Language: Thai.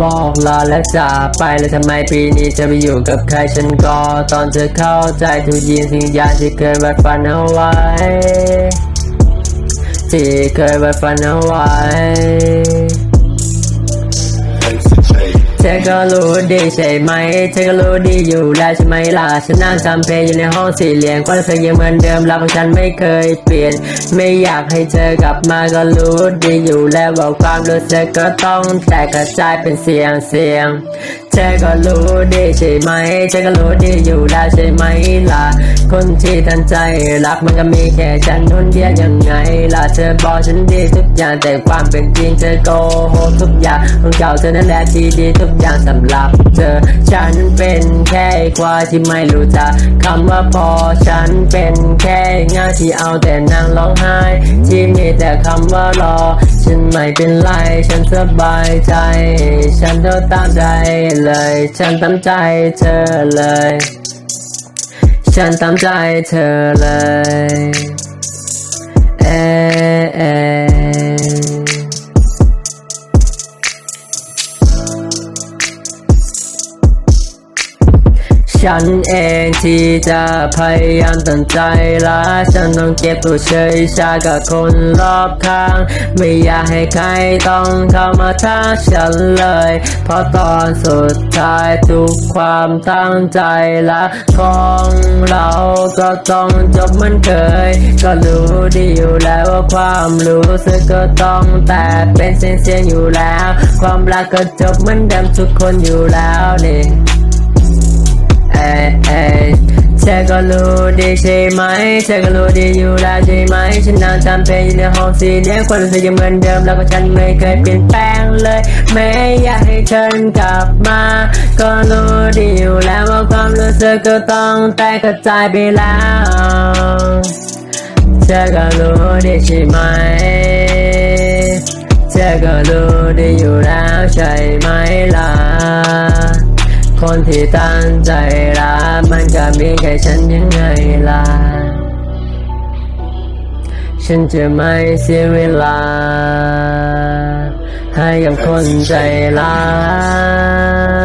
บอกลาและจากไปแล้วทำไมปีนี้เธอไปอยู่กับใครฉันก็ตอนเธอเข้าใจทุกยีนสิ่งยางที่เคยไว้ฝันเอาไว้ ที่เคยไว้ฝันเอาไว้ เธอก็รู้ดีใช่ไหม เธอก็รู้ดีอยู่แล้วใช่ไหมล่ะ ฉันนั่งจำเพลงอยู่ในห้องสี่เหลี่ยมก็เพลงยังเหมือนเดิมรักของฉันไม่เคยเปลี่ยน ไม่อยากให้เธอกลับมาก็รู้ดีอยู่แล้วว่าความรู้สึกก็ต้องแตกกระจายเป็นเสียงเสียง เธอก็รู้ดีใช่ไหม เธอก็รู้ดีอยู่แล้วใช่ไหมล่ะ คนที่ทันใจรักมันก็มีแค่ฉันคนเดียวยังไงล่ะ เธอบอกฉันดีทุกอย่างแต่ความเป็นจริงเธอโกหกทุกอย่างคนเก่าเธอนั่นแหละที่ดีทุกอย่างสำหรับเธอ ฉันเป็นแค่ควายที่ไม่รู้จักคำว่าพอ ฉันเป็นแค่งานที่เอาแต่นางร้องไห้ ที่มีแต่คำว่ารอ ฉันไม่เป็นไร ฉันสบายใจ ฉันเท่าตามใจเลย ฉันตามใจเธอเลย ฉันตามใจเธอเลย เอ ฉันเองที่จะพยายามตั้งใจละฉันต้องเก็บตัวเฉยชากับคนรอบข้าง ไม่อยากให้ใครต้องเข้ามาทักฉันเลย เพราะตอนสุดท้ายทุกความตั้งใจละของเราก็ต้องจบเหมันเคย ก็รู้ดีอยู่แล้วว่าความรู้สึกก็ต้องแต่เป็นเสียงๆอยู่แล้ว ความรักก็จบเหมือนเดิมทุกคนอยู่แล้วนี่ ก็รู้ดีใช่ไหมเธอก็รู้ดีอยู่แล้วใช่ไหมฉันนั่งจำเพลงอยู่ในห้องสีเหลี่ยมความรู้สึกยังเหมือนเดิมแล้วก็ฉันไม่เคยเปลี่ยนแปลงเลย ไม่อยากให้ฉันกลับมา ก็รู้ดีอยู่แล้วว่าความรู้สึกก็ต้องแตกกระจายไปแล้วเธอก็รู้ดีใช่ไหมเธอก็รู้ดีอยู่แล้วใช่ไหมล่ะ คนที่ตั้งใจรักมันก็มีแค่ฉันยังไงล่ะ ฉันจะไม่เสียเวลา ให้กับคนใจร้าย